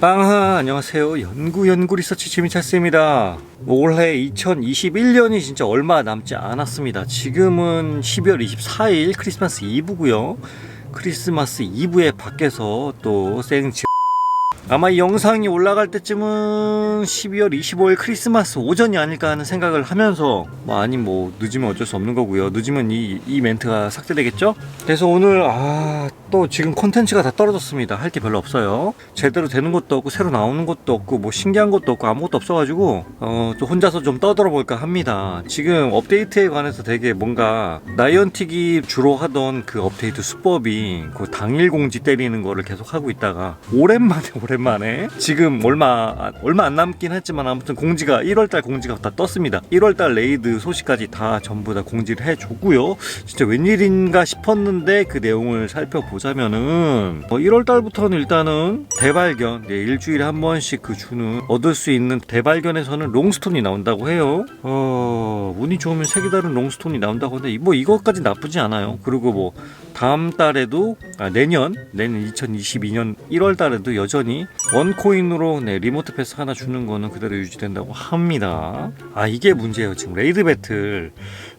빵하 안녕하세요. 연구 연구 리서치 지민찬스입니다. 올해 2021년이 진짜 얼마 남지 않았습니다. 지금은 12월 24일 크리스마스 이브고요. 크리스마스 이브에 밖에서 또 생지 아마 이 영상이 올라갈 때쯤은 12월 25일 크리스마스 오전이 아닐까 하는 생각을 하면서 뭐 아니 뭐 늦으면 어쩔 수 없는 거고요. 늦으면 이, 이 멘트가 삭제되겠죠? 그래서 오늘 아 또 지금 콘텐츠가 다 떨어졌습니다. 할 게 별로 없어요. 제대로 되는 것도 없고 새로 나오는 것도 없고 뭐 신기한 것도 없고 아무것도 없어가지고 어 또 혼자서 좀 떠들어 볼까 합니다. 지금 업데이트에 관해서 되게 뭔가 나이언틱이 주로 하던 그 업데이트 수법이 그 당일 공지 때리는 거를 계속 하고 있다가 오랜만에 오랜만에 지금 얼마 얼마 안 남긴 했지만 아무튼 공지가 1월달 공지가 다 떴습니다 1월달 레이드 소식까지 다 전부 다 공지를 해줬고요 진짜 웬일인가 싶었는데 그 내용을 살펴보자면은 어, 1월 달부터는 일단은 대발견 네, 일주일에 한 번씩 그 주는 얻을 수 있는 대발견에서는 롱스톤이 나온다고 해요. 어 운이 좋으면 색이 다른 롱스톤이 나온다고 하는데 뭐 이것까지 나쁘지 않아요. 그리고 뭐 다음 달에도 아, 내년 내년 2022년 1월 달에도 여전히 원코인으로 네, 리모트 패스 하나 주는 거는 그대로 유지된다고 합니다. 아 이게 문제예요. 지금 레이드 배틀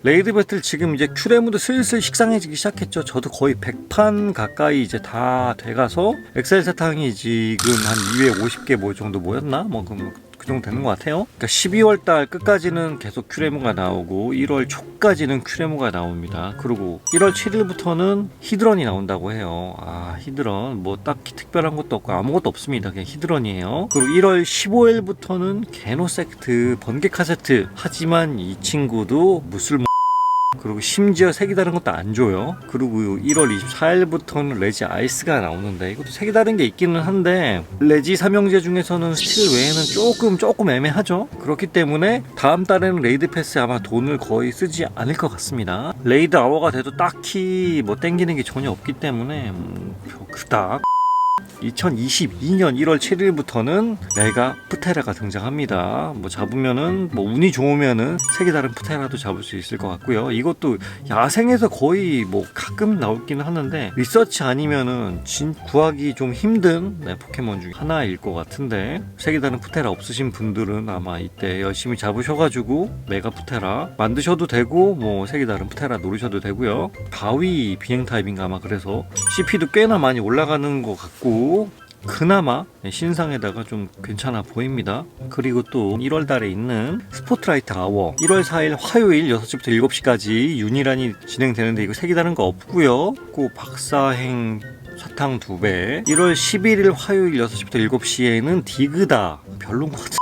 레이드 배틀 지금 이제 큐레무도 슬슬 식상해지기 시작했죠. 저도 거의 100판 가까이 이제 다 돼가서 엑셀 세탕이 지금 한 250개 뭐 정도 모였나? 뭐 그럼 그 정도 되는 것 같아요. 그러니까 12월 달 끝까지는 계속 큐레모가 나오고 1월 초까지는 큐레모가 나옵니다. 그리고 1월 7일부터는 히드런이 나온다고 해요. 아 히드런 뭐 딱히 특별한 것도 없고 아무것도 없습니다. 그냥 히드런이에요. 그리고 1월 15일부터는 게노섹트 번개 카세트. 하지만 이 친구도 무술 그리고 심지어 색이 다른 것도 안 줘요. 그리고 1월 24일부터는 레지 아이스가 나오는데 이것도 색이 다른 게 있기는 한데 레지 삼형제 중에서는 스틸 외에는 조금 조금 애매하죠. 그렇기 때문에 다음 달에는 레이드 패스 아마 돈을 거의 쓰지 않을 것 같습니다. 레이드 아워가 돼도 딱히 뭐 땡기는 게 전혀 없기 때문에 음, 그닥 2022년 1월 7일부터는 내가 푸테라가 등장합니다. 뭐 잡으면은 뭐 운이 좋으면은 색이 다른 푸테라도 잡을 수 있을 것 같고요. 이것도 야생에서 거의 뭐 가끔 나오기는 하는데 리서치 아니면은 진 구하기 좀 힘든 네, 포켓몬 중에 하나일 것 같은데 색이 다른 푸테라 없으신 분들은 아마 이때 열심히 잡으셔가지고 메가 푸테라 만드셔도 되고 뭐 색이 다른 푸테라 노리셔도 되고요. 바위 비행 타입인가 아마 그래서 CP도 꽤나 많이 올라가는 것 같고 그나마 신상에다가 좀 괜찮아 보입니다. 그리고 또 1월 달에 있는 스포트라이트 아워 1월 4일 화요일 6시부터 7시까지 유니란이 진행되는데 이거 색이 다른 거 없고요. 그 박사행 사탕 2배 1월 11일 화요일 6시부터 7시에는 디그다 별론 것 같아.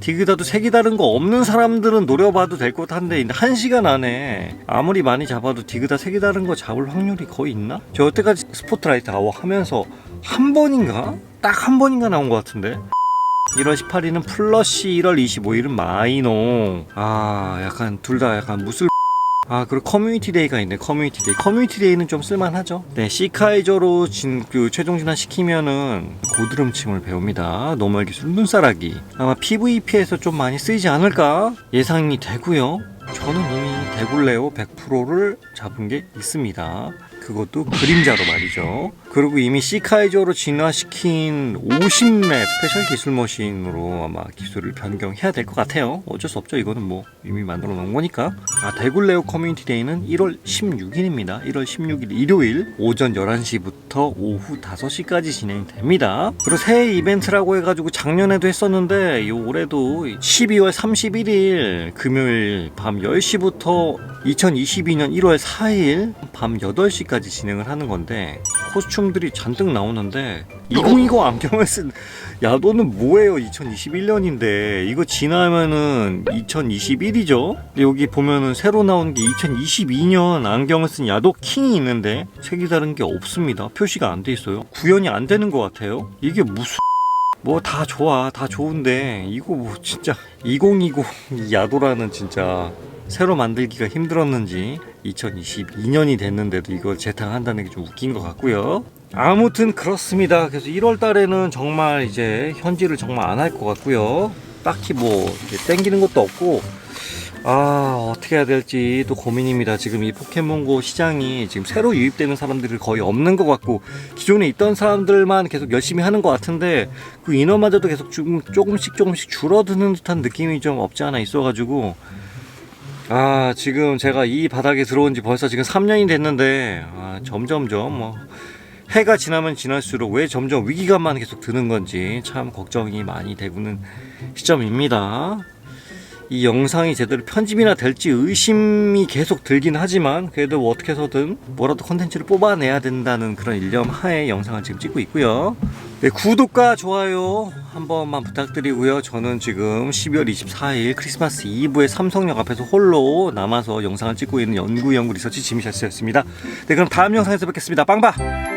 디그다도 색이 다른 거 없는 사람들은 노려봐도 될 것 한데 1시간 안에 아무리 많이 잡아도 디그다 색이 다른 거 잡을 확률이 거의 있나? 저 여태까지 스포트라이트 아워 하면서 한 번인가? 딱 한 번인가 나온 것 같은데? 1월 18일은 플러시 1월 25일은 마이농 아 약간 둘 다 약간 무술. 아 그리고 커뮤니티 데이가 있네 커뮤니티 데이. 커뮤니티 데이는 좀 쓸만하죠? 네 시카이저로 진, 그 최종 진화 시키면은 고드름침을 배웁니다. 노멀 기술 눈사라기. 아마 PVP에서 좀 많이 쓰이지 않을까? 예상이 되고요. 저는 이미 데굴레오 100%를 잡은 게 있습니다 그것도 그림자로 말이죠. 그리고 이미 시카이저로 진화시킨 50맵 스페셜 기술 머신으로 아마 기술을 변경해야 될 것 같아요. 어쩔 수 없죠. 이거는 뭐 이미 만들어 놓은 거니까. 아, 대굴레오 커뮤니티 데이는 1월 16일입니다. 1월 16일 일요일 오전 11시부터 오후 5시까지 진행됩니다. 그리고 새해 이벤트라고 해가지고 작년에도 했었는데 이 올해도 12월 31일 금요일 밤 10시부터 2022년 1월 4일 밤 8시까지 진행을 하는 건데 코스튬들이 잔뜩 나오는데 2020 안경을 쓴 야도는 뭐예요? 2021년인데. 이거 지나면은 2021이죠? 여기 보면은 새로 나온 게 2022년 안경을 쓴 야도 킹이 있는데 색이 다른 게 없습니다. 표시가 안 돼 있어요. 구현이 안 되는 것 같아요. 이게 무슨 뭐다 좋아 다 좋은데 이거 뭐 진짜 2020 야도라는 진짜 새로 만들기가 힘들었는지 2022년이 됐는데도 이걸 재탕한다는 게 좀 웃긴 것 같고요. 아무튼 그렇습니다. 그래서 1월 달에는 정말 이제 현질을 정말 안 할 것 같고요. 딱히 뭐 땡기는 것도 없고 아 어떻게 해야 될지 또 고민입니다. 지금 이 포켓몬고 시장이 지금 새로 유입되는 사람들이 거의 없는 것 같고 기존에 있던 사람들만 계속 열심히 하는 것 같은데 그 인원마저도 계속 좀 조금씩 조금씩 줄어드는 듯한 느낌이 좀 없지 않아 있어가지고 아 지금 제가 이 바닥에 들어온 지 벌써 지금 3년이 됐는데 아, 점점점 뭐 해가 지나면 지날수록 왜 점점 위기감만 계속 드는 건지 참 걱정이 많이 되고는 시점입니다. 이 영상이 제대로 편집이나 될지 의심이 계속 들긴 하지만 그래도 뭐 어떻게 해서든 뭐라도 컨텐츠를 뽑아내야 된다는 그런 일념 하에 영상을 지금 찍고 있고요. 네, 구독과 좋아요 한 번만 부탁드리고요. 저는 지금 12월 24일 크리스마스 이브에 삼성역 앞에서 홀로 남아서 영상을 찍고 있는 연구 연구 리서치 지미샤스였습니다. 네, 그럼 다음 영상에서 뵙겠습니다. 빵바!